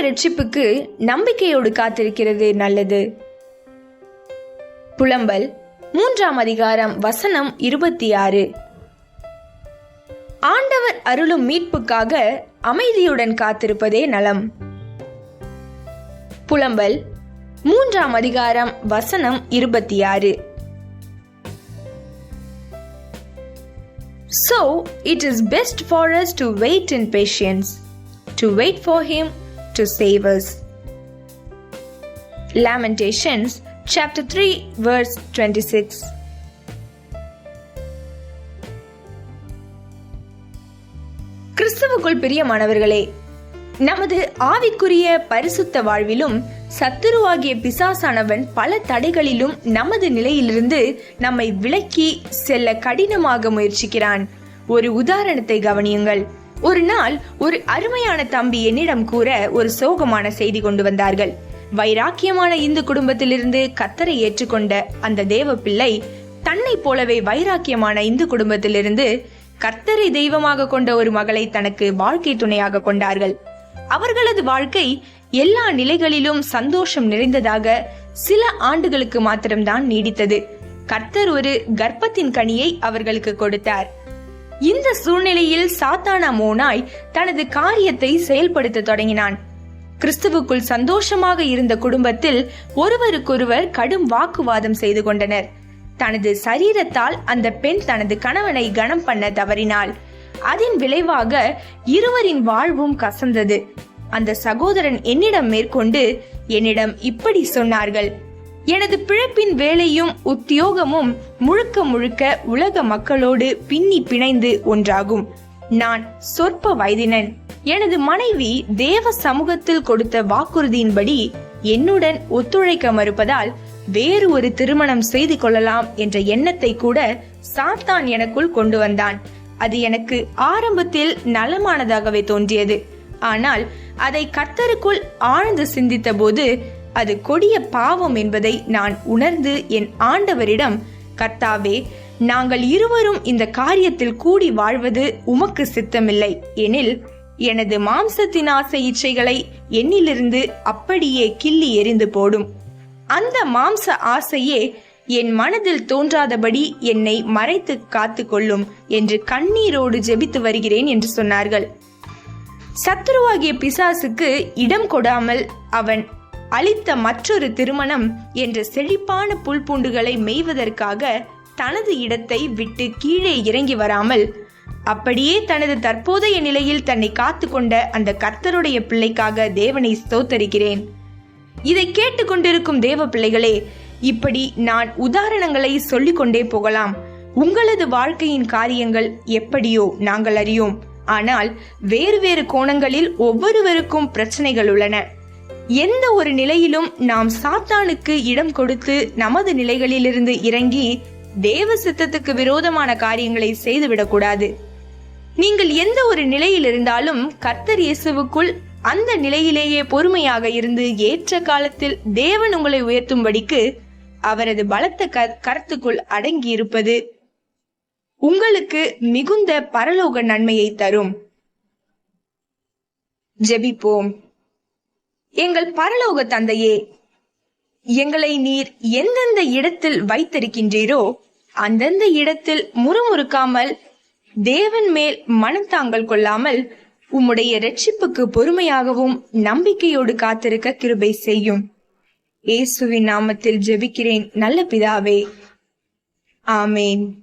ரட்சிப்புக்கு நம்பிக்கையோடு காத்திருக்கிறது நல்லது. புலம்பல் மூன்றாம் அதிகாரம் வசனம் இருபத்தி ஆறு ஆண்டவர் அருளும் மீட்புக்காக அமைதியுடன் காத்திருப்பதே நலம். புலம்பல் மூன்றாம் அதிகாரம் வசனம் இருபத்தி ஆறு So, it is best for us to wait in patience, to wait for Him to save us. Lamentations chapter 3, verse 26. கிறிஸ்துவுக்குள் பிரியமானவர்களே நமது ஆவிக்குரிய பரிசுத்த வாழ்விலும் சத்துருவாகிய பிசாசானவன் பல தடைகளிலும் நமது நிலையிலிருந்து நம்மை விலக்கி செல்ல கடினமாக முயற்சிக்கிறான் ஒரு உதாரணத்தை கவனியுங்கள் ஒரு நாள் ஒரு அருமையான தம்பி என்னிடம் கூற ஒரு சோகமான செய்தி கொண்டு வந்தார்கள். வைராக்கியமான இந்து குடும்பத்திலிருந்து கத்தரை ஏற்றுக்கொண்ட அந்த தேவ பிள்ளை தன்னை போலவே வைராக்கியமான இந்து குடும்பத்திலிருந்து கர்த்தரை தெய்வமாக கொண்ட ஒரு மகளை தனக்கு வாழ்க்கை துணையாக கொண்டார்கள். அவர்களது வாழ்க்கை எல்லா நிலைகளிலும் சந்தோஷம் நிறைந்ததாக சில ஆண்டுகளுக்கு மாத்திரம்தான் நீடித்தது. கர்த்தர் ஒரு கர்ப்பத்தின் கனியை அவர்களுக்கு கொடுத்தார். இந்த சூழ்நிலையில் சாத்தானா மோனாய் தனது காரியத்தை செயல்படுத்த தொடங்கினான். கிறிஸ்துவுக்குள் சந்தோஷமாக இருந்த குடும்பத்தில் ஒருவருக்கொருவர் கடும் வாக்குவாதம் செய்து கொண்டனர். தனது சரீரத்தால் அந்த பெண் தனது கணவனை கனம் பண்ண தவறினாள். அதன் விளைவாக இருவரின் வாழ்வும் கசந்தது. அந்த சகோதரன் என்னிடம் மேற்கொண்டு என்னிடம் இப்படி சொன்னார்கள். எனது பிழைப்பின் வேலையும் உத்தியோகமும் முழுக்க முழுக்க உலக மக்களோடு பின்னி பிணைந்து ஒன்றாகும். நான் சொற்ப வயதினன். எனது மனைவி தேவ சமூகத்தில் கொடுத்த வாக்குறுதியின்படி என்னுடன் ஒத்துழைக்க மறுப்பதால் வேறு ஒரு திருமணம் செய்து கொள்ளலாம் என்ற எண்ணத்தை கூட சாத்தான் எனக்குள் கொண்டு வந்தான். அது எனக்கு ஆரம்பத்தில் நலமானதாகவே தோன்றியது. ஆனால் அதை கர்த்தருக்குள் ஆழ்ந்து சிந்தித்த போது அது கொடிய பாவம் என்பதை நான் உணர்ந்து என் ஆண்டவரிடம் கர்த்தாவே நாங்கள் இருவரும் இந்த காரியத்தில் கூடி வாழ்வது உமக்கு சித்தமில்லை. எனில் எனது மாம்சத்தின் ஆசை இச்சைகளை என்னிலிருந்து அப்படியே கிள்ளி எரிந்து போடும். அந்த மாம்ச ஆசையே என் மனதில் தோன்றாதபடி என்னை மறைத்து காத்து கொள்ளும் என்று கண்ணீரோடு ஜெபித்து வருகிறேன் என்று சொன்னார்கள். சத்துருவாகிய பிசாசுக்கு இடம் கொடாமல் அவன் அளித்த மற்றொரு திருமணம் என்ற செழிப்பான புல்பூண்டுகளை மெய்வதற்காக தனது இடத்தை விட்டு கீழே இறங்கி வராமல் அப்படியே தனது தற்போதைய நிலையில் தன்னை காத்து கொண்ட அந்த கர்த்தருடைய பிள்ளைக்காக தேவனை ஸ்தோத்தரிக்கிறேன். இதை கேட்டுக்கொண்டிருக்கும் தேவ பிள்ளைகளே இப்படி நான் உதாரணங்களை சொல்லிக்கொண்டே போகலாம். உங்களது வாழ்க்கையின் காரியங்கள் எப்படியோ நாங்கள் அறியோம். ஆனால் வேறு வேறு கோணங்களில் ஒவ்வொருவருக்கும் பிரச்சனைகள் உள்ளன. எந்த ஒரு நிலையிலும் நாம் சாத்தானுக்கு இடம் கொடுத்து நமது நிலைகளிலிருந்து இறங்கி தேவ சித்தத்துக்கு விரோதமான காரியங்களை செய்துவிடக்கூடாது நீங்கள் எந்த ஒரு நிலையில் இருந்தாலும் கர்த்தர் இயேசுவுக்குள் அந்த நிலையிலேயே பொறுமையாக இருந்து ஏற்ற காலத்தில் தேவன் உங்களை உயர்த்தும்படிக்கு அவரது பலத்த க- கருத்துக்குள் அடங்கி இருப்பது உங்களுக்கு மிகுந்த பரலோக நன்மையை தரும். ஜெபிப்போம். எங்கள் பரலோக தந்தையே எங்களை நீர் எந்தெந்த இடத்தில் வைத்திருக்கின்றீரோ அந்தந்த இடத்தில் முறுமுறுக்காமல் தேவன் மேல் மனம் தாங்கள் கொள்ளாமல் உம்முடைய ரட்சிப்புக்கு பொறுமையாகவும் நம்பிக்கையோடு காத்திருக்க கிருபை செய்யும். இயேசுவின் நாமத்தில் ஜெபிக்கிறேன் நல்ல பிதாவே. ஆமேன்.